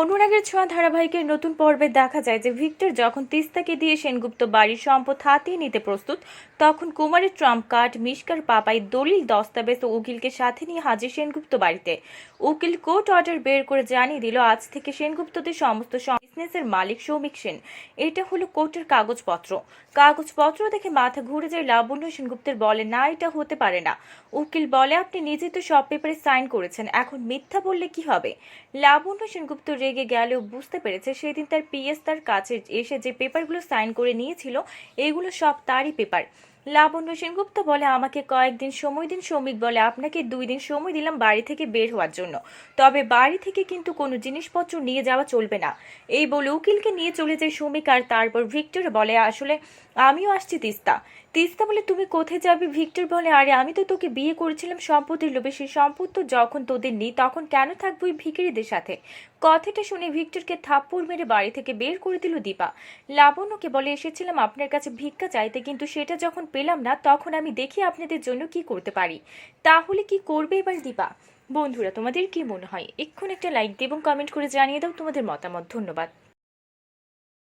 অনুরাগের ছোঁয়া ধারাবাহিকের নতুন পর্বে দেখা যায় যে ভিক্টর যখন তিস্তাকে দিয়ে সেনগুপ্ত বাড়ির সম্পদ হাতিয়ে নিতে প্রস্তুত, তখন কুমারের ট্রাম্প কার্ড মিসকার পাপাই, দলিল, দস্তাবেজ ও উকিলকে সাথে নিয়ে হাজির সেনগুপ্ত বাড়িতে। উকিল কোর্ট অর্ডার বের করে জানিয়ে দিল, আজ থেকে সেনগুপ্তদের সমস্ত বিজনেসের মালিক সৌমিক সেন। এটা হলো কোর্টের কাগজপত্র। কাগজপত্র দেখে মাথা ঘুরে যায় লাবণ্য সেনগুপ্তের বলে, না, এটা হতে পারে না। উকিল বলে, আপনি নিজে তো সব পেপারে সাইন করেছেন, এখন মিথ্যা বললে কি হবে? লাবণ্য সেনগুপ্ত রেগে গেলেও বুঝতে পেরেছে, সেদিন তার পিএস তার কাছে এসে যে পেপারগুলো সাইন করে নিয়েছিল, এগুলো সব তারই পেপার। লাবণ্য সেনগুপ্ত বলে, আমাকে কয়েকদিন সময় দিন, শ্রমিক বলে। আপনাকে দুই দিন সময় দিলাম বাড়ি থেকে বের হওয়ার জন্য। তবে বাড়ি থেকে কিন্তু কোনো জিনিসপত্র নিয়ে যাওয়া চলবে না এই বলে উকিলকে নিয়ে চলে যায় শ্রমিক আর তারপর ভিক্টর বলে, আসলে আমিও আসছি তিস্তা। তিস্তা বলে, তুমি কোথায় যাবে? ভিক্টর বলে, আরে, আমি তো তোকে বিয়ে করেছিলাম সম্পত্তির লোভে। সেই সম্পদ তো যখন তোদের নেই, তখন কেন থাকব ওই ভিকিরিদের সাথে কথাটা শুনে ভিক্টরকে থাপ্পড় মেরে বাড়ি থেকে বের করে দিল দীপা। লাবণ্যকে বলে, এসেছিলাম আপনার কাছে ভিক্ষা চাইতে, কিন্তু সেটা যখন পেলাম না, তখন আমি দেখি আপনাদের জন্য কি করতে পারি? তাহলে কি করবে এবার দীপা? বন্ধুরা, তোমাদের কি মনে হয়? এক্ষুনি একটা লাইক দিয়ে এবং কমেন্ট করে জানিয়ে দাও তোমাদের মতামত। ধন্যবাদ।